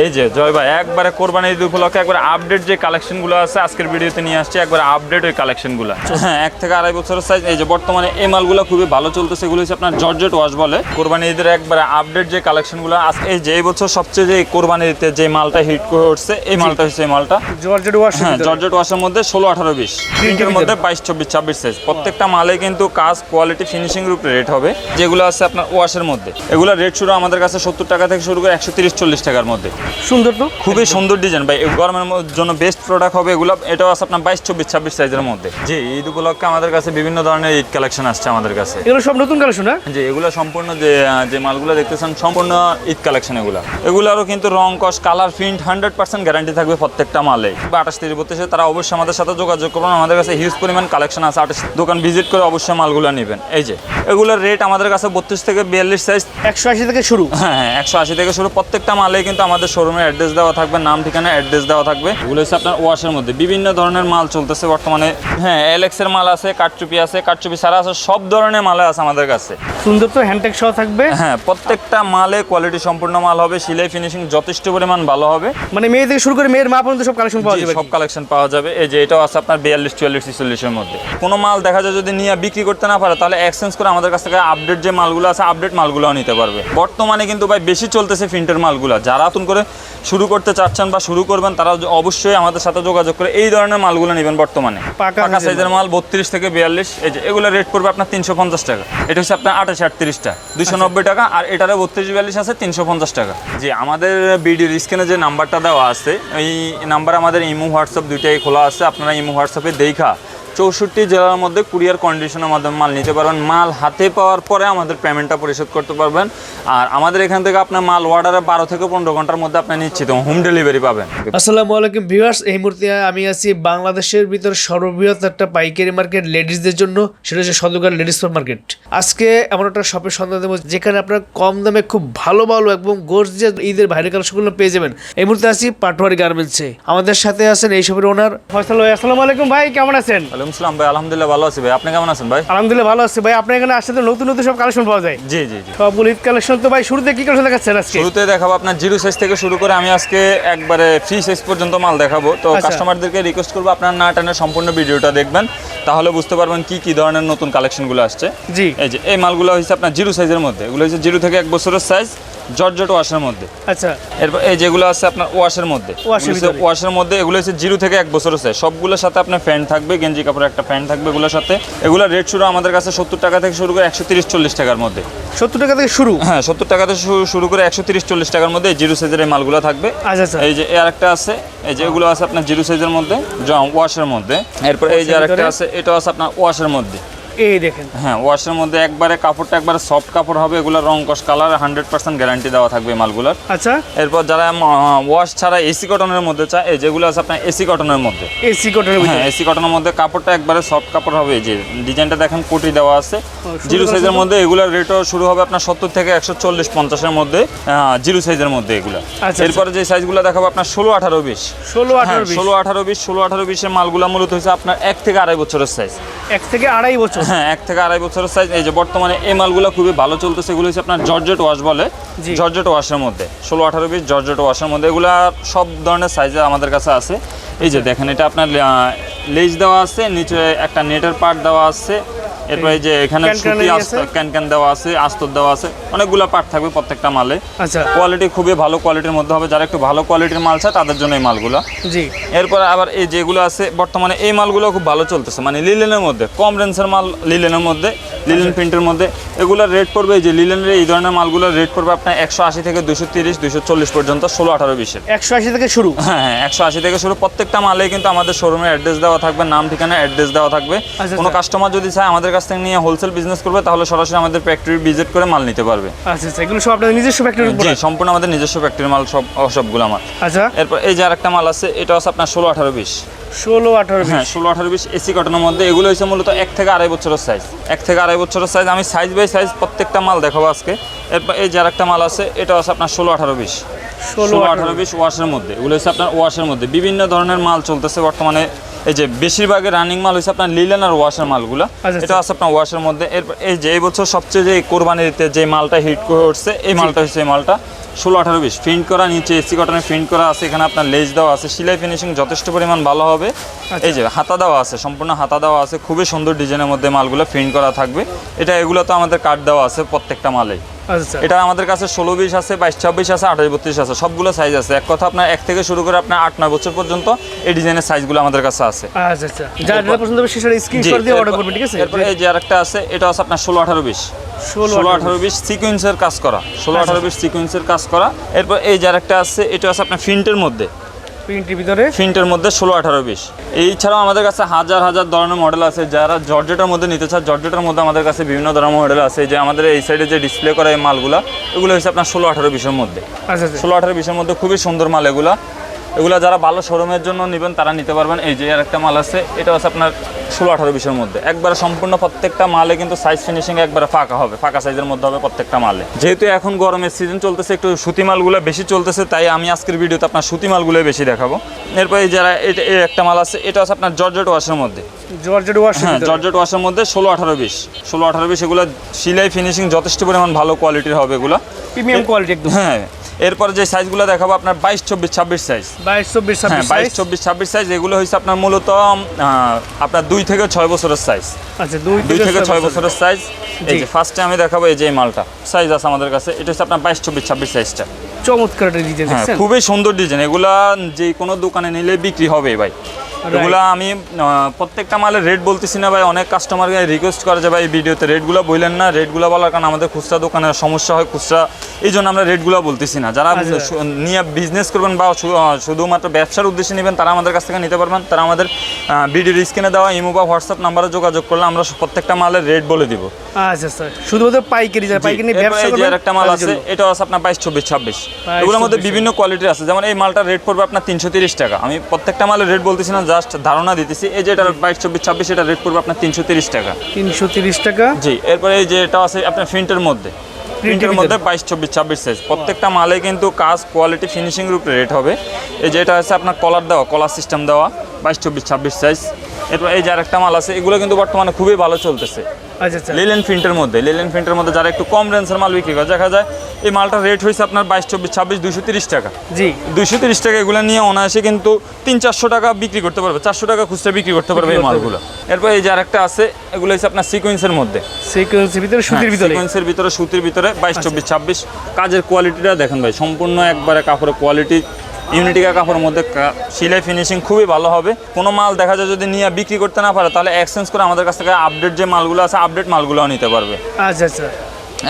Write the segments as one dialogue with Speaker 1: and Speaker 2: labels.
Speaker 1: এই যে জয় ভাই একবারে কোরবানি ঈদ উপলক্ষে একবারে আপডেট যে কালেকশনগুলো আছে আজকের ভিডিওতে নিয়ে আসছে একবারে আপডেট ওই কালেকশনগুলো হ্যাঁ এক থেকে আড়াই বছরের সাইজ এই যে বর্তমানে এই মালগুলো খুবই ভালো চলতেছে এগুলো হচ্ছে আপনার জর্জেট ওয়াশ বলে। কোরবানি ঈদের একবারে আপডেট যে কালেকশনগুলো আজ এই যে এই বছর সবচেয়ে যে কোরবানি ঈদে যে মালটা হিট করে উঠছে এই মালটা হচ্ছে এই মালটা।
Speaker 2: জর্জেট ওয়াশ
Speaker 1: হ্যাঁ জর্জেট ওয়াশের মধ্যে ষোলো আঠারো বিশ। প্রিন্টের মধ্যে বাইশ চব্বিশ ছাব্বিশ সাইজ প্রত্যেকটা মালে কিন্তু কাজ কোয়ালিটি ফিনিশিং রূপে রেট হবে যেগুলো আছে আপনার ওয়াশের মধ্যে। এগুলো রেট শুরু আমাদের কাছে সত্তর টাকা থেকে শুরু করে একশো তিরিশ চল্লিশ টাকার মধ্যে।
Speaker 2: সুন্দর তো?
Speaker 1: খুবই সুন্দর ডিজাইন ভাই। গরমের জন্য বেস্ট প্রোডাক্ট হবে এগুলো। এটাও আছে আপনার বাইশ চব্বিশ ছাব্বিশ সাইজের মধ্যে। জি। ঈদ উপলক্ষে আমাদের কাছে বিভিন্ন ধরনের ঈদ কালেকশন আসছে আমাদের কাছে।
Speaker 2: এগুলো সব নতুন কালেকশন হ্যাঁ
Speaker 1: যে এগুলো সম্পূর্ণ যে যে মালগুলো দেখতেছেন সম্পূর্ণ ঈদ কালেকশন এগুলো। এগুলোরও কিন্তু রং কস colour print hundred percent guarantee থাকবে প্রত্যেকটা মালে। বা আঠাশ তিরিশ বত্রিশে তারা অবশ্যই আমাদের সাথে যোগাযোগ করবেন। আমাদের কাছে হিউজ পরিমাণ কালেকশন আছে। আঠাশ দোকান ভিজিট করে অবশ্যই মালগুলো নেবেন। এই যে এগুলোর রেট আমাদের কাছে বত্রিশ থেকে বিয়াল্লিশ সাইজ
Speaker 2: একশো আশি থেকে শুরু।
Speaker 1: হ্যাঁ হ্যাঁ একশো আশি থেকে শুরু। প্রত্যেকটা মালে কিন্তু আমাদের শোরুমের অ্যাড্রেস দেওয়া থাকবে নাম ঠিকানা অ্যাড্রেস দেওয়া থাকবে। এগুলো হচ্ছে আপনার ওয়াশের মধ্যে। বিভিন্ন ধরনের মাল চলতেছে বর্তমানে। হ্যাঁ এলেক্সের মাল আছে কাঠচুপি আছে কাঠচুপি সারা আছে সব ধরনের মালে আছে আমাদের কাছে।
Speaker 2: সুন্দর তো হ্যান্ডটেক সহ থাকবে?
Speaker 1: হ্যাঁ প্রত্যেকটা মালে কোয়ালিটি সম্পূর্ণ মাল হবে সিলাই ফিনিশিং যথেষ্ট পরিমাণ ভালো হবে।
Speaker 2: মানে মেয়ে থেকে শুরু করে মেয়ের মা পর্যন্ত সব কালেকশন পাওয়া যাবে
Speaker 1: সব কালেকশন পাওয়া যাবে। এই যে এটাও আছে আপনার বিয়াল্লিশ চুয়াল্লিশ ছিচল্লিশের মধ্যে। কোনো মাল দেখা যায় যদি নিয়ে বিক্রি করতে না পারে তাহলে এক্সচেঞ্জ করে আমাদের কাছ থেকে আপডেট যে মালগুলো আছে আপডেট মালগুলোও নিতে পারবে। বর্তমানে কিন্তু ভাই বেশি চলতেছে প্রিন্টের মালগুলো। যারা নতুন করে শুরু করতে চাচ্ছেন বা শুরু করবেন তারা অবশ্যই আমাদের সাথে যোগাযোগ করে এই ধরনের মালগুলো নেবেন বর্তমানে।
Speaker 2: পাকা সাইজের
Speaker 1: মাল। বত্রিশ থেকে বিয়াল্লিশ এই যে এগুলো রেট পড়বে আপনার তিনশো পঞ্চাশ টাকা। এটা হচ্ছে আপনার আঠাশ আটত্রিশটা দুশো নব্বই টাকা আর এটারও বত্রিশ বিয়াল্লিশ আছে তিনশো পঞ্চাশ টাকা। যে আমাদের ভিডিওর স্ক্রিনে যে নাম্বারটা দেওয়া আছে এই নাম্বার আমাদের ইমো হোয়াটসঅ্যাপ দুইটাই খোলা আছে আপনারা ইমো হোয়াটসঅ্যাপে দেখা চৌষট্টি জেলার মধ্যে কুরিয়ার কন্ডিশনের মাধ্যমে মাল নিতে পারবেন। মাল হাতে পাওয়ার পরে আমাদের পেমেন্টটা পরিশোধ করতে পারবেন। আর আমাদের এখান থেকে আপনার মাল অর্ডারে বারো থেকে পনেরো ঘণ্টার মধ্যে আপনি নিশ্চিত হোম ডেলিভারি পাবেন।
Speaker 2: আসসালামু আলাইকুম ভিউয়ার্স এই মুহূর্তে আমি আছি বাংলাদেশের ভিতর সর্ববৃহৎ একটা পাইকারি মার্কেট লেডিসদের জন্য সেটা হচ্ছে সদকার লেডিস সুপার মার্কেট আজকে এমন একটা শপের সন্ধান দেবো যেখানে আপনার কম দামে খুব ভালো ভালো এবং যে ঈদের বাইরে কালেকশনগুলো পেয়ে যাবেন। এই মুহূর্তে আছি পাটোয়ারি গার্মেন্টসে আমাদের সাথে আছেন এই সবের ওনার ফয়সাল ভাই আসসালামু আলাইকুম ভাই কেমন আছেন?
Speaker 1: ওয়ালাইকুম সালাম ভাই আলহামদুলিল্লাহ ভালো আছি ভাই। আপনি কেমন আছেন ভাই?
Speaker 2: আলহামদুলিল্লাহ ভালো আছি ভাই। আপনার এখানে আসলে নতুন নতুন সব কালেকশন পাওয়া যায়?
Speaker 1: জি জি
Speaker 2: ঈদ কালেকশন তো ভাই শুরুতে কি কালেকশন দেখাচ্ছেন আজকে?
Speaker 1: শুরুতে দেখাবো আপনার জিরো সাইজ থেকে শুরু করে আমি আজকে একবারে ফ্রি সাইজ পর্যন্ত মাল দেখাবো। তো
Speaker 2: আচ্ছা।
Speaker 1: কাস্টমারদেরকে রিকোয়েস্ট করব আপনার না টানে সম্পূর্ণ ভিডিওটা দেখবেন। তাহলে বুঝতে পারবেন কি কি ধরনের নতুন কালেকশনগুলো আসছে।
Speaker 2: জি।
Speaker 1: এই যে এই মালগুলো হচ্ছে আপনার জিরো সাইজের মধ্যে। এগুলো হচ্ছে জিরো থেকে এক বছরের সাইজ জর্জট ওয়াশের মধ্যে।
Speaker 2: আচ্ছা।
Speaker 1: এরপর এই যেগুলো আছে আপনার ওয়াশের মধ্যে।
Speaker 2: ওয়াশের
Speaker 1: মধ্যে এগুলো হচ্ছে জিরো থেকে এক বছর আছে সবগুলোর সাথে আপনার ফ্যান থাকবে গেঞ্জি কাপড়ের একটা ফ্যান থাকবে এগুলোর সাথে। এগুলো রেট শুরু আমাদের কাছে সত্তর টাকা থেকে শুরু করে একশো তিরিশ চল্লিশ টাকার মধ্যে।
Speaker 2: সত্তর টাকা থেকে শুরু?
Speaker 1: হ্যাঁ সত্তর টাকা থেকে শুরু- করে একশো তিরিশ চল্লিশ টাকার মধ্যে জিরো সাইজের এই মালগুলো থাকবে।
Speaker 2: আচ্ছা আচ্ছা।
Speaker 1: এই যে এর একটা আছে এই যে এগুলো আছে আপনার জিরো সাইজের মধ্যে ওয়াশের মধ্যে। এরপর এই যে আরেকটা আছে এটা আছে আপনার ওয়াশের মধ্যে।
Speaker 2: এই দেখেন।
Speaker 1: হ্যাঁ ওয়াশের মধ্যে একবারে কাপড়টা একবারে সফট কাপড় হবে এগুলো রং কস কালার হান্ড্রেড পার্সেন্ট গ্যারান্টি দেওয়া থাকবে মালগুলোর।
Speaker 2: আচ্ছা।
Speaker 1: এরপর যারা ওয়াশ ছাড়া এসি কটনের মধ্যে চায় এই যেগুলো আছে আপনার এসি কটনের মধ্যে।
Speaker 2: এসি কটনের
Speaker 1: হ্যাঁ এসি কটনের মধ্যে কাপড়টা একবারে সফট কাপড় হবে যে ডিজাইনটা দেখেন কোটি দেওয়া আছে। জিরো সাইজের মধ্যে এগুলোর রেটও শুরু হবে আপনার সত্তর থেকে একশো চল্লিশ পঞ্চাশের মধ্যে জিরো সাইজের মধ্যে এগুলো।
Speaker 2: আচ্ছা।
Speaker 1: এরপরে যে সাইজগুলো দেখাবো আপনার ষোলো আঠারো বিশ।
Speaker 2: ষোলো আঠারো বিশ।
Speaker 1: ষোলো আঠারো বিশ ষোলো আঠারো বিশের মালগুলো মূলত হচ্ছে আপনার এক থেকে আড়াই বছরের সাইজ
Speaker 2: এক থেকে আড়াই বছর।
Speaker 1: হ্যাঁ এক থেকে আড়াই বছরের সাইজ এই যে বর্তমানে এই মালগুলো খুবই ভালো চলতেছে এগুলো হচ্ছে আপনার জর্জেট ওয়াশ বলে। জর্জেট ওয়াশের মধ্যে ষোলো আঠারো পিস জর্জেট ওয়াশের মধ্যে এগুলা সব ধরনের সাইজে আমাদের কাছে আছে। এই যে দেখেন এটা আপনার লেজ দেওয়া আছে নিচে একটা নেটের পার্ট দেওয়া আছে। এরপরে যে এখানে সুতি ক্যান ক্যান দেওয়া আছে আস্তর দেওয়া আছে অনেকগুলো পার্ট থাকবে প্রত্যেকটা মালে।
Speaker 2: আচ্ছা।
Speaker 1: কোয়ালিটি খুবই ভালো কোয়ালিটির মধ্যে হবে যারা একটু ভালো কোয়ালিটির মাল চায় তাদের জন্য এই মালগুলো।
Speaker 2: জি।
Speaker 1: এরপর আবার এই যেগুলো আছে বর্তমানে এই মালগুলো খুব ভালো চলতেছে মানে লিলেনের মধ্যে কম রেঞ্জের মাল লিলেনের মধ্যে লিলেন প্রিন্টের মধ্যে। এগুলোর রেট পড়বে যে লিলেনের এই ধরনের মালগুলোর রেট পড়বে আপনার একশো আশি থেকে দুশো তিরিশ দুশো চল্লিশ পর্যন্ত ষোলো আঠারো বিশের।
Speaker 2: একশো আশি থেকে শুরু?
Speaker 1: হ্যাঁ হ্যাঁ একশো আশি থেকে শুরু। প্রত্যেকটা মালে কিন্তু আমাদের শোরুমের অ্যাড্রেস দেওয়া থাকবে নাম ঠিকানা অ্যাড্রেস দেওয়া থাকবে।
Speaker 2: আচ্ছা,
Speaker 1: কোনো
Speaker 2: আচ্ছা।
Speaker 1: কাস্টমার যদি চায় আমাদের কাছ থেকে নিয়ে হোলসেল বিজনেস করবে তাহলে সরাসরি আমাদের ফ্যাক্টরি ভিজিট করে মাল নিতে পারবে।
Speaker 2: আচ্ছা এগুলো সব আপনাদের নিজস্ব ফ্যাক্টরি
Speaker 1: জি সম্পূর্ণ আমাদের নিজস্ব ফ্যাক্টরি মাল সব সবগুলো আমার
Speaker 2: আচ্ছা।
Speaker 1: এরপর এই যে আরেকটা মাল আছে এটা আছে আপনার ষোলো আঠারো বিশ।
Speaker 2: ষোলো আঠারো
Speaker 1: হ্যাঁ ষোলো আঠারো বিশ এসি কটনের মধ্যে এগুলো হচ্ছে মূলত এক থেকে আড়াই বছরের সাইজ এক থেকে আড়াই বছরের সাইজ আমি সাইজ বাই সাইজ প্রত্যেকটা মাল দেখাবো আজকে। এরপর এই যে আরেকটা মাল আছে এটা আছে আপনার ষোলো আঠারো বিশ।
Speaker 2: ষোলো আঠারো।
Speaker 1: বিশ ওয়াশের মধ্যে। এগুলো হচ্ছে আপনার ওয়াশের মধ্যে। বিভিন্ন ধরনের মাল চলতেছে বর্তমানে। এই যে বেশিরভাগের রানিং মাল হচ্ছে আপনার লিলেন আর ওয়াশের মালগুলো।
Speaker 2: আচ্ছা,
Speaker 1: এটা আছে আপনার ওয়াশের মধ্যে। এরপর এই যে এই বছর সবচেয়ে যে কোরবানিতে যে মালটা হিট করে উঠছে এই মালটা হচ্ছে এই মালটা। ষোলো আঠারো বিশ। প্রিন্ট করা নিচে এসি কটনের প্রিন্ট করা আছে এখানে আপনার লেজ দেওয়া আছে সিলাই ফিনিশিং যথেষ্ট পরিমাণ ভালো হবে। এই যে হাতা দেওয়া আছে সম্পূর্ণ হাতা দেওয়া আছে খুবই সুন্দর ডিজাইনের মধ্যে মালগুলো প্রিন্ট করা থাকবে। এটা এগুলো তো আমাদের কাট দেওয়া আছে প্রত্যেকটা মালেই।
Speaker 2: আচ্ছা
Speaker 1: এটা আমাদের কাছে ষোলো বিশ আছে বাইশ ছাব্বিশ আছে আঠাশ বত্রিশ আছে সবগুলো সাইজ আছে। এক কথা আপনার এক থেকে শুরু করে আপনার আট নয় বছর পর্যন্ত এই ডিজাইনের সাইজগুলো আমাদের কাছে আছে।
Speaker 2: আচ্ছা আচ্ছা। যার পছন্দ হবে সেটা স্ক্রিনশট দিয়ে অর্ডার
Speaker 1: এরপর-
Speaker 2: করবেন ঠিক আছে?
Speaker 1: এরপরে এই যে আরেকটা আছে এটা আছে আপনার ষোলো আঠারো বিশ।
Speaker 2: ষোলো
Speaker 1: আঠারো বিশ। সিকুয়েন্সের কাজ করা। ষোলো
Speaker 2: আচ্ছা।
Speaker 1: আঠারো বিশ সিকুয়েন্সের কাজ করা। এরপর এই যে আরেকটা আছে এটা আছে আপনার ফিন্টের মধ্যে।
Speaker 2: প্রিন্টের ভিতরে?
Speaker 1: ফিন্টের মধ্যে ষোলো আঠারো বিশ। এই ছাড়াও আমাদের কাছে হাজার হাজার ধরনের মডেল আছে যারা জর্জেটার মধ্যে নিতে চায় জর্জেটার মধ্যে আমাদের কাছে বিভিন্ন ধরনের মডেল আছে। যে আমাদের এই সাইডে যে ডিসপ্লে করা এই মালগুলো এগুলো হচ্ছে আপনার ষোলো আঠারো বিশের মধ্যে।
Speaker 2: আচ্ছা আচ্ছা।
Speaker 1: ষোলো আঠারো বিশের মধ্যে খুবই সুন্দর মাল এগুলা। এগুলা যারা ভালো শোরুমের জন্য নেবেন তারা নিতে পারবেন। এই যে আর একটা মাল আছে এটা হচ্ছে আপনার ষোলো আঠারো বিশের মধ্যে। একবারে সম্পূর্ণ প্রত্যেকটা মালে কিন্তু সাইজ ফিনিশিং একবারে ফাঁকা হবে ফাঁকা সাইজের মধ্যে হবে প্রত্যেকটা মালে। যেহেতু এখন গরমের সিজন চলতেছে একটু সুতি মালগুলো বেশি চলতেছে তাই আমি আজকের ভিডিওতে আপনার সুতি মালগুলো বেশি দেখাবো। এরপরে এই যারা এটা এই একটা মাল আছে এটা হচ্ছে আপনার জর্জেট ওয়াশের মধ্যে।
Speaker 2: জর্জেট ওয়াশ
Speaker 1: হ্যাঁ জর্জেট ওয়াশের মধ্যে ষোলো আঠারো বিশ। ষোলো আঠারো বিশ এগুলো সিলাই ফিনিশিং যথেষ্ট পরিমাণ ভালো কোয়ালিটির হবে এগুলো।
Speaker 2: প্রিমিয়াম কোয়ালিটি একদম।
Speaker 1: হ্যাঁ এরপরে যে সাইজগুলো দেখাবো আপনার বাইশ চব্বিশ ছাব্বিশ সাইজ
Speaker 2: বাইশ চব্বিশ
Speaker 1: হ্যাঁ
Speaker 2: ছাব্বিশ
Speaker 1: বাইশ চব্বিশ ছাব্বিশ সাইজ এগুলো হচ্ছে আপনার মূলত আপনার দুই থেকে ছয় বছরের সাইজ
Speaker 2: আচ্ছা দুই
Speaker 1: থেকে ছয় বছরের। সাইজ এই। যে ফার্স্টে আমি দেখাবো এই যে মালটা সাইজ আছে আমাদের কাছে এটা হচ্ছে আপনার বাইশ চব্বিশ ছাব্বিশ সাইজটা
Speaker 2: চমৎকার ডিজাইন
Speaker 1: হ্যাঁ খুবই সুন্দর ডিজাইন এগুলা যে কোনো দোকানে নিলে বিক্রি হবে ভাই। এগুলা আমি প্রত্যেকটা মালের রেট বলতেছি না ভাই অনেক কাস্টমারকে রিকোয়েস্ট করে যে ভাই ভিডিওতে রেটগুলো বললেন না। রেটগুলো বলার কারণে আমাদের খুচরা দোকানের সমস্যা হয় খুচরা এই জন্য আমরা রেটগুলো বলতেছি না। যারা
Speaker 2: আচ্ছা।
Speaker 1: নিয়ে বিজনেস করবেন বা শুধুমাত্র ব্যবসার উদ্দেশ্যে নেবেন তারা আমাদের কাছ থেকে নিতে পারবেন। তারা আমাদের ভিডিওর স্ক্রিনে দেওয়া ইমো বা হোয়াটসঅ্যাপ নাম্বারে যোগাযোগ করলে আমরা প্রত্যেকটা মালের রেট বলে দিব।
Speaker 2: আচ্ছা স্যার শুধুমাত্র পাইকারি যারা পাইকারি ব্যবসা করবেন
Speaker 1: আরেকটা মাল আছে এটা আছে আপনার বাইশ চব্বিশ ছাব্বিশ। এগুলোর মধ্যে বিভিন্ন কোয়ালিটির আছে। যেমন এই মালটার রেট পড়বে আপনার তিনশো তিরিশ টাকা। আমি প্রত্যেকটা মালের রেট বলতেছি না জাস্ট ধারণা দিতেছি এই যে এটা বাইশ চব্বিশ ছাব্বিশ এটা রেট পড়বে আপনার তিনশো তিরিশ টাকা।
Speaker 2: তিনশো তিরিশ টাকা?
Speaker 1: জি এরপরে এই যে এটা আছে আপনার প্রিন্টের মধ্যে। প্রিন্টের মধ্যে বাইশ চব্বিশ ছাব্বিশ সাইজ প্রত্যেকটা মালে কিন্তু কাজ কোয়ালিটি ফিনিশিং রূপে উপরে রেট হবে। এই যে এটা আছে আপনার কলার দেওয়া কলার সিস্টেম দেওয়া বাইশ চব্বিশ ছাব্বিশ সাইজ এরপর এই যে আরেকটা মাল আছে এগুলো কিন্তু বর্তমানে খুবই ভালো চলতেছে। লিলেন প্রিন্টের মধ্যে লিলেন প্রিন্টের মধ্যে যারা একটু কম রেঞ্জের মাল বিক্রি করে দেখা যায় এই মালটার রেট হয়েছে আপনার বাইশ চব্বিশ ছাব্বিশ দুশো তিরিশ টাকা।
Speaker 2: জি।
Speaker 1: দুইশো তিরিশ টাকা এগুলো নিয়ে অনায়াসে কিন্তু তিন চারশো টাকা বিক্রি করতে পারবে চারশো টাকা খুচরা বিক্রি করতে পারবে এই মালগুলো। এরপর এই যে আরেকটা আছে এগুলো হচ্ছে আপনার সিকোয়েন্সের মধ্যে।
Speaker 2: সিকোয়েন্সের ভিতরে সুতির ভিতরে।
Speaker 1: সিকোয়েন্সের ভিতরে সুতির ভিতরে বাইশ চব্বিশ ছাব্বিশ। কাজের কোয়ালিটিটা দেখেন ভাই সম্পূর্ণ একবারে কাপড়ের কোয়ালিটি ইউনিটিকা কাপড়ের মধ্যে সেলাই ফিনিশিং খুবই ভালো হবে। কোনো মাল দেখা যায় যদি নিয়ে বিক্রি করতে না পারে তাহলে এক্সচেঞ্জ করে আমাদের কাছ থেকে আপডেট যে মালগুলো আছে আপডেট মালগুলোও নিতে পারবে।
Speaker 2: আচ্ছা আচ্ছা।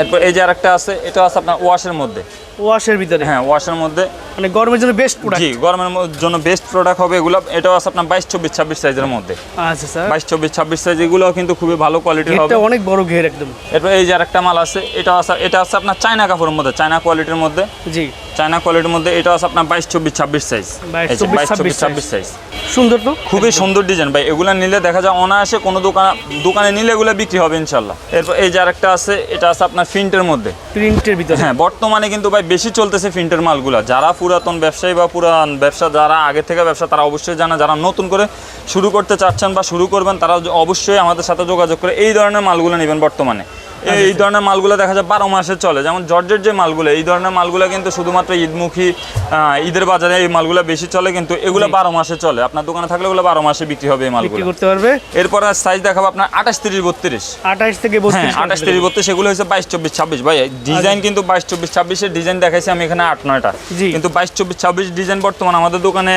Speaker 1: এরপর এই যে আরেকটা আছে এটা আছে আপনার ওয়াশের মধ্যে।
Speaker 2: ওয়াশের ভিতরে?
Speaker 1: হ্যাঁ ওয়াশের মধ্যে।
Speaker 2: মানে গরমের জন্য বেস্ট প্রোডাক্ট
Speaker 1: জি গরমের জন্য বেস্ট প্রোডাক্ট হবে এগুলো। এটাও আছে আপনার বাইশ চব্বিশ ছাব্বিশ সাইজের মধ্যে।
Speaker 2: আচ্ছা স্যার।
Speaker 1: বাইশ চব্বিশ ছাব্বিশ সাইজ এগুলো কিন্তু খুবই ভালো কোয়ালিটির হবে।
Speaker 2: এটা অনেক বড় ঘের একদম।
Speaker 1: এরপর এই যে আরেকটা মাল আছে এটা আছে এটা আছে আপনার চায়না কাপড়ের মধ্যে চায়না কোয়ালিটির মধ্যে।
Speaker 2: জি।
Speaker 1: চায়না কোয়ালিটির মধ্যে এটা আছে আপনার বাইশ চব্বিশ ছাব্বিশ সাইজ
Speaker 2: 22, 24,
Speaker 1: চব্বিশ ছাব্বিশ সাইজ
Speaker 2: সুন্দর তো?
Speaker 1: খুবই সুন্দর ডিজাইন ভাই এগুলো নিলে দেখা যায় অনায়াসে কোনো দোকান দোকানে নিলে এগুলো বিক্রি হবে ইনশাল্লাহ এরপর এই যে আরেকটা আছে এটা আছে আপনার ফিন্টের মধ্যে।
Speaker 2: প্রিন্টের ভিতরে।
Speaker 1: হ্যাঁ বর্তমানে কিন্তু ভাই বেশি চলতেছে ফিন্টের মালগুলা। যারা পুরাতন ব্যবসায়ী বা পুরান ব্যবসা যারা আগে থেকে ব্যবসা তারা অবশ্যই জানা যারা নতুন করে শুরু করতে চাচ্ছেন বা শুরু করবেন তারা অবশ্যই আমাদের সাথে যোগাযোগ করে এই ধরনের মালগুলো নেবেন বর্তমানে। এই- এই ধরনের মালগুলো দেখা যায় বারো মাসে চলে। যেমন জর্জের যে মালগুলো এই ধরনের মালগুলো কিন্তু শুধুমাত্র ঈদমুখী আহ, ঈদের বাজারে এই মালগুলো বেশি চলে কিন্তু এগুলো বারো মাসে চলে। আপনার দোকানে থাকলে এগুলো বারো মাসে বিক্রি হবে এই মালগুলো।
Speaker 2: করতে পারবে?
Speaker 1: এরপর সাইজ দেখাবো আপনার আঠাশ তিরিশ বত্রিশ।
Speaker 2: আঠাশ থেকে
Speaker 1: হ্যাঁ আঠাশ তিরিশ বত্রিশ সেগুলো হচ্ছে বাইশ চব্বিশ ছাব্বিশ। ভাই ডিজাইন কিন্তু বাইশ চব্বিশ ছাব্বিশের ডিজাইন দেখাইছি আমি এখানে আট নয়টা।
Speaker 2: জি।
Speaker 1: কিন্তু বাইশ চব্বিশ ছাব্বিশ ডিজাইন বর্তমান আমাদের দোকানে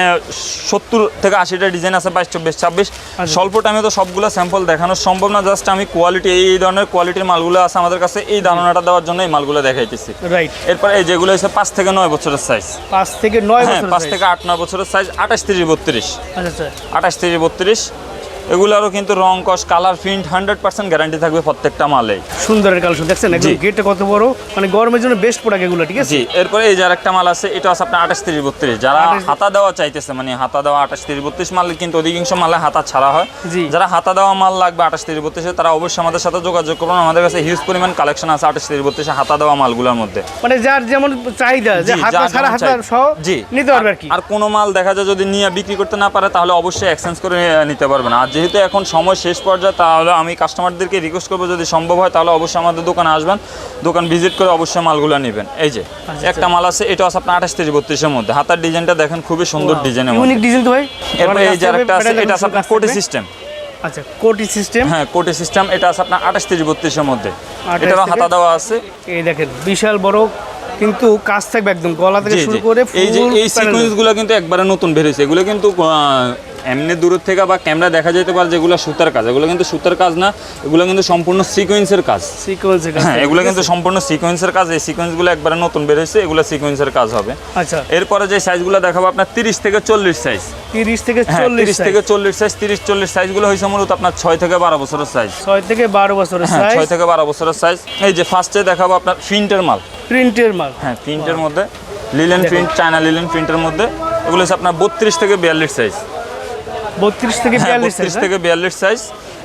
Speaker 1: সত্তর থেকে আশিটা ডিজাইন আছে বাইশ চব্বিশ ছাব্বিশ। স্বল্প টাইমে তো সবগুলো স্যাম্পল দেখানো সম্ভব না জাস্ট আমি কোয়ালিটি এই ধরনের কোয়ালিটির মালগুলো আছে আমাদের কাছে এই ধারণাটা দেওয়ার জন্য এই মালগুলো দেখাইতেছি।
Speaker 2: রাইট
Speaker 1: এরপর এই যেগুলো হচ্ছে পাঁচ থেকে নয় বছরের সাইজ
Speaker 2: পাঁচ থেকে নয়
Speaker 1: হ্যাঁ পাঁচ থেকে আট নয় বছরের সাইজ আঠাশ তিরিশ বত্রিশ।
Speaker 2: আচ্ছা স্যার
Speaker 1: আঠাশ তিরিশ বত্রিশ। এগুলোরও কিন্তু রং কস colour print hundred percent guarantee থাকবে প্রত্যেকটা মালেই
Speaker 2: সুন্দরের কালেকশন। দেখছেন একদম। গেটটা কত বড় মানে গরমের জন্য বেস্ট প্রোডাক্ট এগুলো ঠিক আছে?
Speaker 1: জি এরপরে এই যে আরেকটা মাল আছে এটা আছে আপনার আঠাশ তিরিশ বত্রিশ। যারা হাতা দেওয়া চাইতেছে মানে হাতা দেওয়া আঠাশ তিরিশ বত্রিশ মাল কিন্তু অধিকাংশ মালে হাতা ছাড়া হয়। যারা হাতা দেওয়া মাল লাগবে আঠাশ তিরিশ বত্রিশে তারা অবশ্যই আমাদের সাথে যোগাযোগ করুন। আমাদের কাছে হিউজ পরিমাণ কালেকশন আছে আঠাশ তিরিশ বত্রিশে হাতা দেওয়া মালগুলোর মধ্যে।
Speaker 2: মানে যার যেমন চাহিদা যে হাতা
Speaker 1: যার
Speaker 2: ছাড়া হাতা সহ
Speaker 1: জি
Speaker 2: নিতে পারবে আর কি।
Speaker 1: আর কোনো মাল দেখা যায় যদি নিয়ে বিক্রি করতে না পারে তাহলে অবশ্যই এক্সচেঞ্জ করে নিতে পারবেন। আর যেহেতু এখন সময় শেষ পর্যায়ে তাহলে আমি কাস্টমারদেরকে রিকোয়েস্ট করব যদি সম্ভব হয় তাহলে অবশ্যই আমাদের দোকানে আসবেন দোকান ভিজিট করে অবশ্যই মালগুলো নেবেন। এই যে
Speaker 2: আচ্ছা,
Speaker 1: একটা মাল আছে এটা আছে আপনার আঠাশ থেকে বত্রিশের মধ্যে। হাতার ডিজাইনটা দেখেন খুবই সুন্দর
Speaker 2: ইউনিক ডিজাইন তো ভাই।
Speaker 1: এরপরে এই যে
Speaker 2: আমার
Speaker 1: আছে এটা আছে আপনার কোটি সিস্টেম
Speaker 2: আচ্ছা কোটি সিস্টেম
Speaker 1: হ্যাঁ কোটি সিস্টেম এটা আছে আপনার আঠাশ থেকে বত্রিশের মধ্যে।
Speaker 2: 28
Speaker 1: এটারও
Speaker 2: থেকে-
Speaker 1: হাতা দেওয়া আছে।
Speaker 2: এই দেখেন বিশাল বড় কিন্তু কাজ থাকবে একদম। গলা থেকে শুরু করে
Speaker 1: এই যে এই কিন্তু একবারে নতুন বেরিয়েছে এগুলো কিন্তু এমনি দূর থেকে বা ক্যামেরা দেখা যেতে পারে যেগুলো সুতার কাজ। এগুলো কিন্তু সুতার কাজ না এগুলো কিন্তু সম্পূর্ণ সিকোয়েন্সের কাজ।
Speaker 2: সিকোয়েন্সের কাজ।
Speaker 1: হ্যাঁ এগুলো কিন্তু সম্পূর্ণ সিকোয়েন্সের কাজ। এই সিকোয়েন্সগুলো একবারে নতুন বের হয়েছে এগুলো সিকোয়েন্সের কাজ হবে।
Speaker 2: আচ্ছা।
Speaker 1: এরপরে যে সাইজগুলো দেখাবো আপনার তিরিশ থেকে চল্লিশ সাইজ
Speaker 2: তিরিশ থেকে
Speaker 1: হ্যাঁ
Speaker 2: চল্লিশ
Speaker 1: থেকে চল্লিশ সাইজ তিরিশ চল্লিশ সাইজগুলো হয়েছে মূলত আপনার ছয় থেকে বারো বছরের সাইজ
Speaker 2: ছয় থেকে বারো বছরের
Speaker 1: হ্যাঁ
Speaker 2: সাইজ
Speaker 1: ছয় থেকে বারো বছরের সাইজ এই যে ফার্স্টে দেখাবো আপনার প্রিন্টের মাল।
Speaker 2: প্রিন্টের মাল।
Speaker 1: হ্যাঁ প্রিন্টের মধ্যে। লিলেন প্রিন্ট চায়না লিলেন প্রিন্টের মধ্যে। এগুলো হচ্ছে আপনার বত্রিশ থেকে বিয়াল্লিশ সাইজ
Speaker 2: বত্রিশ থেকে
Speaker 1: হ্যাঁ বত্রিশ থেকে বিয়াল্লিশ সাইজ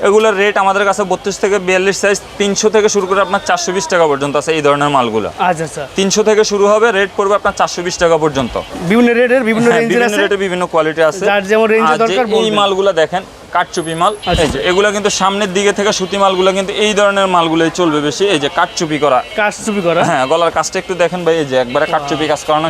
Speaker 1: এগুলোর রেট আমাদের কাছে বত্রিশ থেকে বিয়াল্লিশ সাইজ তিনশো থেকে শুরু করে আপনার চারশো বিশ টাকা পর্যন্ত আছে এই ধরনের মালগুলো।
Speaker 2: আচ্ছা আচ্ছা।
Speaker 1: তিনশো থেকে শুরু হবে রেট পড়বে আপনার চারশো বিশ টাকা পর্যন্ত।
Speaker 2: বিভিন্ন রেটের বিভিন্ন
Speaker 1: হ্যাঁ, বিভিন্ন বিভিন্ন কোয়ালিটি আছে।
Speaker 2: যার যেমন রেঞ্জে
Speaker 1: যে
Speaker 2: দরকার
Speaker 1: এই। মালগুলো দেখেন কাঠচুপি মাল
Speaker 2: আচ্ছা।
Speaker 1: এই যে এগুলো কিন্তু সামনের দিকে থেকে সুতি মালগুলো কিন্তু এই ধরনের মালগুলোই চলবে বেশি। এই যে কাঠচুপি করা।
Speaker 2: কাজ চুপি করা।
Speaker 1: হ্যাঁ গলার কাজটা একটু দেখেন ভাই এই যে একবারে কাঠচুপি কাজ করানো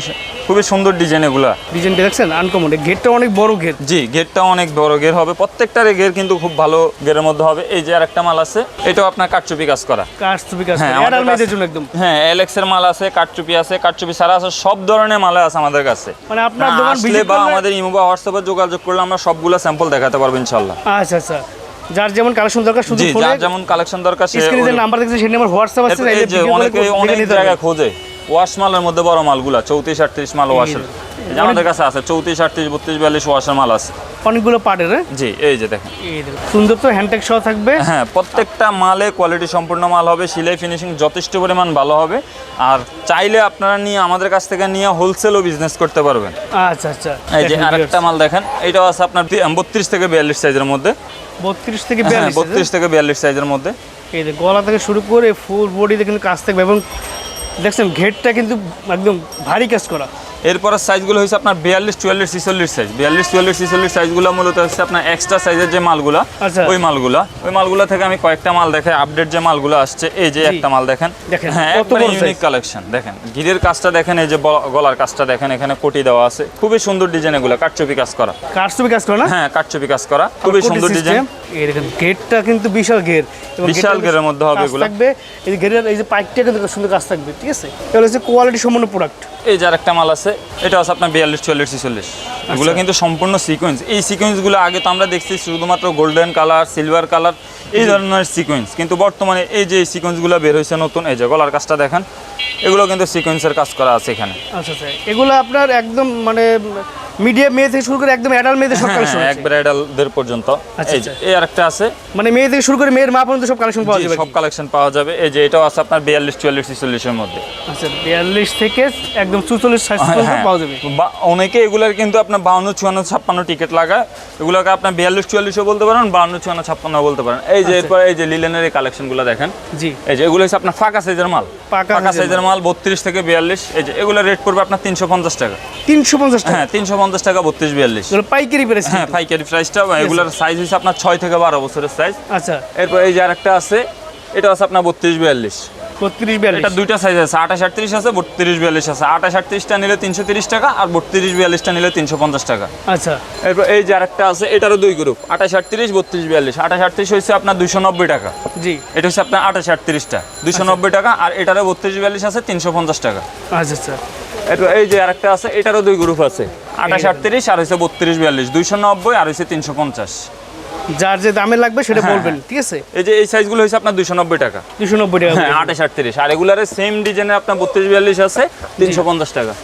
Speaker 1: খুবই সুন্দর ডিজাইন এগুলা।
Speaker 2: ডিজাইনটা দেখছেন? আনকমন গেটটা অনেক বড় গেট
Speaker 1: জি গেটটা অনেক বড় গের হবে। প্রত্যেকটার গের কিন্তু খুব ভালো গেরের মধ্যে হবে। এই যে আরেকটা মাল আছে এটাও আপনার কাঠচুপি কাজ করা।
Speaker 2: কাজ চুপি কাজ
Speaker 1: হ্যাঁ, আমাদের
Speaker 2: জন্য একদম।
Speaker 1: হ্যাঁ এলেক্স এর মাল আছে কাঠচুপি আছে। কাঠচুপি সারা আছে সব ধরনের মাল আছে আমাদের কাছে।
Speaker 2: মানে আপনার দোকান ভিজিট
Speaker 1: বা আমাদের ইমো বা হোয়াটসঅ্যাপে যোগাযোগ করলে আমরা সবগুলো স্যাম্পল দেখাতে পারব ইনশাল্লাহ
Speaker 2: আচ্ছা আচ্ছা। যার যেমন কালেকশন দরকার শুধু ফোনে
Speaker 1: যার যেমন কালেকশন দরকার সে
Speaker 2: স্ক্রিনে যে নাম্বার দেখছে সেই নাম্বার হোয়াটসঅ্যাপ আছে
Speaker 1: এই যে অনেকে অনেক জায়গায় খোঁজে। ওয়াশ মালের মধ্যে বড় মালগুলা চৌত্রিশ আটত্রিশ মাল ওয়াশের। আমাদের কাছে আছে চৌত্রিশ আটত্রিশ বত্রিশ বিয়াল্লিশ ওয়াশের মাল আছে।
Speaker 2: অনেকগুলো পার্টের হ্যাঁ?
Speaker 1: জি এই যে দেখেন।
Speaker 2: সুন্দর তো হ্যান্ডটেক সহ থাকবে।
Speaker 1: হ্যাঁ প্রত্যেকটা মালে কোয়ালিটি সম্পূর্ণ মাল হবে সিলাই ফিনিশিং যথেষ্ট পরিমাণ ভালো হবে। আর চাইলে আপনারা নিয়ে আমাদের কাছ থেকে নিয়ে হোলসেলও বিজনেস করতে পারবেন।
Speaker 2: আচ্ছা আচ্ছা।
Speaker 1: এই যে আরেকটা মাল দেখেন এটাও আছে আপনার বত্রিশ থেকে বিয়াল্লিশ সাইজের মধ্যে।
Speaker 2: বত্রিশ থেকে
Speaker 1: হ্যাঁ
Speaker 2: বিয়াল্লিশ
Speaker 1: বত্রিশ থেকে বিয়াল্লিশ সাইজের মধ্যে।
Speaker 2: এই যে গলা থেকে শুরু করে ফুল বডিতে কিন্তু কাজ থাকবে এবং দেখছেন ঘেরটা কিন্তু একদম ভারী কাজ করা।
Speaker 1: এরপরে সাইজগুলো হচ্ছে আপনার বিয়াল্লিশ চুয়াল্লিশ ছিচল্লিশ সাইজ বিয়াল্লিশ চুয়াল্লিশ ছিচল্লিশ সাইজগুলো মূলত হচ্ছে আপনার এক্সট্রা সাইজের যে মালগুলা
Speaker 2: আচ্ছা।
Speaker 1: ওই মালগুলা। ওই মালগুলা থেকে আমি কয়েকটা মাল দেখে আপডেট যে মালগুলো আসছে এই যে একটা মাল দেখেন। হ্যাঁ একবারে ইউনিক কালেকশন দেখেন গিরের কাজটা দেখেন এই যে গলার কাজটা দেখেন এখানে কোটি দেওয়া আছে। খুবই সুন্দর ডিজাইন এগুলো কাঠচুপি কাজ করা।
Speaker 2: কারচুপি কাজ করে
Speaker 1: হ্যাঁ কাঠচুপি কাজ করা। খুবই সুন্দর ডিজাইন
Speaker 2: এই দেখেন গেটটা কিন্তু বিশাল এবং
Speaker 1: বিশাল
Speaker 2: গেটের
Speaker 1: মধ্যে হবে এগুলো।
Speaker 2: থাকবে। এই যে গেরের এই যে পাইপটা কিন্তু সুন্দর কাজ থাকবে ঠিক আছে? এগুলো হচ্ছে কোয়ালিটি সম্পন্ন প্রোডাক্ট
Speaker 1: এই যে আরেকটা মাল আছে এটা আছে আপনার বিয়াল্লিশ চুয়াল্লিশ ছিচল্লিশ। এগুলো কিন্তু সম্পূর্ণ সিকোয়েন্স এই সিকোয়েন্সগুলো আগে তো আমরা দেখছি শুধুমাত্র গোল্ডেন কালার সিলভার কালার এই ধরনের সিকোয়েন্স কিন্তু বর্তমানে এই যে সিকোয়েন্সগুলো বের হয়েছে নতুন এই যে গলার কাজটা দেখেন এগুলো কিন্তু সিকোয়েন্সের কাজ করা আছে এখানে।
Speaker 2: আচ্ছা আচ্ছা। এগুলো আপনার একদম মানে মিডিয়াম মেয়ে থেকে শুরু করে একদম অ্যাডাল্ট মেয়েদের সব কালেকশন
Speaker 1: একবার অ্যাডালদের পর্যন্ত।
Speaker 2: আচ্ছা,
Speaker 1: এই যে
Speaker 2: আচ্ছা।
Speaker 1: এই আরেকটা আছে।
Speaker 2: মানে মেয়ে থেকে শুরু করে মেয়ের মা পর্যন্ত সব কালেকশন পাওয়া যাবে
Speaker 1: সব কালেকশন পাওয়া যাবে। এই যে এটাও আছে আপনার বিয়াল্লিশ চুয়াল্লিশ ছিচল্লিশের মধ্যে।
Speaker 2: আচ্ছা বিয়াল্লিশ থেকে একদম চুচল্লিশ সাইজ পর্যন্ত
Speaker 1: হ্যাঁ,
Speaker 2: পাওয়া যাবে।
Speaker 1: অনেকে এগুলার কিন্তু আপনার বাউন্ন চুয়ান্ন ছাপ্পান্ন টিকিট লাগায়। এগুলোকে আপনার বিয়াল্লিশ চুয়াল্লিশও বলতে পারেন বাউন্ন চুয়ান্ন ছাপ্পান্ন বলতে পারেন। এই যে
Speaker 2: আচ্ছা।
Speaker 1: এরপর এই যে লিলেনের এই কালেকশনগুলো দেখেন।
Speaker 2: জি।
Speaker 1: এই যে এগুলো হচ্ছে আপনার ফাঁকা সাইজের মাল। ফাঁকা সাইজের মাল। বত্রিশ থেকে বিয়াল্লিশ। এই যে এগুলো রেট পড়বে আপনার তিনশো পঞ্চাশ টাকা।
Speaker 2: তিনশো পঞ্চাশ টাকা?
Speaker 1: হ্যাঁ তিনশো পঞ্চাশ টাকা বত্রিশ বিয়াল্লিশ।
Speaker 2: পাইকারি প্রাইস
Speaker 1: হ্যাঁ পাইকারি প্রাইসটা এগুলোর সাইজ হচ্ছে আপনার ছয় থেকে বারো বছরের সাইজ
Speaker 2: আচ্ছা।
Speaker 1: এরপর এই যে আরেকটা আছে এটা আছে আপনার বত্রিশ বিয়াল্লিশ।
Speaker 2: বত্রিশ বিয়াল্লিশ।
Speaker 1: এটা দুইটা সাইজ আছে আঠাশ আটত্রিশ আছে বত্রিশ বিয়াল্লিশ আছে। আঠাশ আটত্রিশটা নিলে তিনশো তিরিশ টাকা আর বত্রিশ বিয়াল্লিশটা নিলে তিনশো পঞ্চাশ টাকা।
Speaker 2: আচ্ছা।
Speaker 1: এরপর এই যে আরেকটা আছে এটারও দুই গ্রুপ আঠাশ আটত্রিশ বত্রিশ বিয়াল্লিশ। আঠাশ আটত্রিশ হচ্ছে আপনার দুইশো নব্বই টাকা।
Speaker 2: জি।
Speaker 1: এটা হচ্ছে আপনার আঠাশ আটত্রিশটা। দুইশো নব্বই টাকা আর এটারও বত্রিশ বিয়াল্লিশ আছে তিনশো পঞ্চাশ টাকা।
Speaker 2: আচ্ছা আচ্ছা।
Speaker 1: এরপর এই যে আরেকটা আছে এটারও দুই গ্রুপ আছে। আঠাশ আটত্রিশ আর হচ্ছে বত্রিশ বিয়াল্লিশ। দুইশো নব্বই আর হচ্ছে তিনশো পঞ্চাশ।
Speaker 2: যার যে দামে লাগবে সেটা
Speaker 1: হ্যাঁ,
Speaker 2: বলবেন ঠিক আছে?
Speaker 1: এই যে এই সাইজগুলো হয়েছে আপনার দুইশো নব্বই টাকা।
Speaker 2: দুশো নব্বই টাকা
Speaker 1: হ্যাঁ। আঠাশ আটত্রিশ। আর রেগুলারে সেম ডিজাইনের আপনার বত্রিশ বিয়াল্লিশ আছে তিনশো পঞ্চাশ টাকা।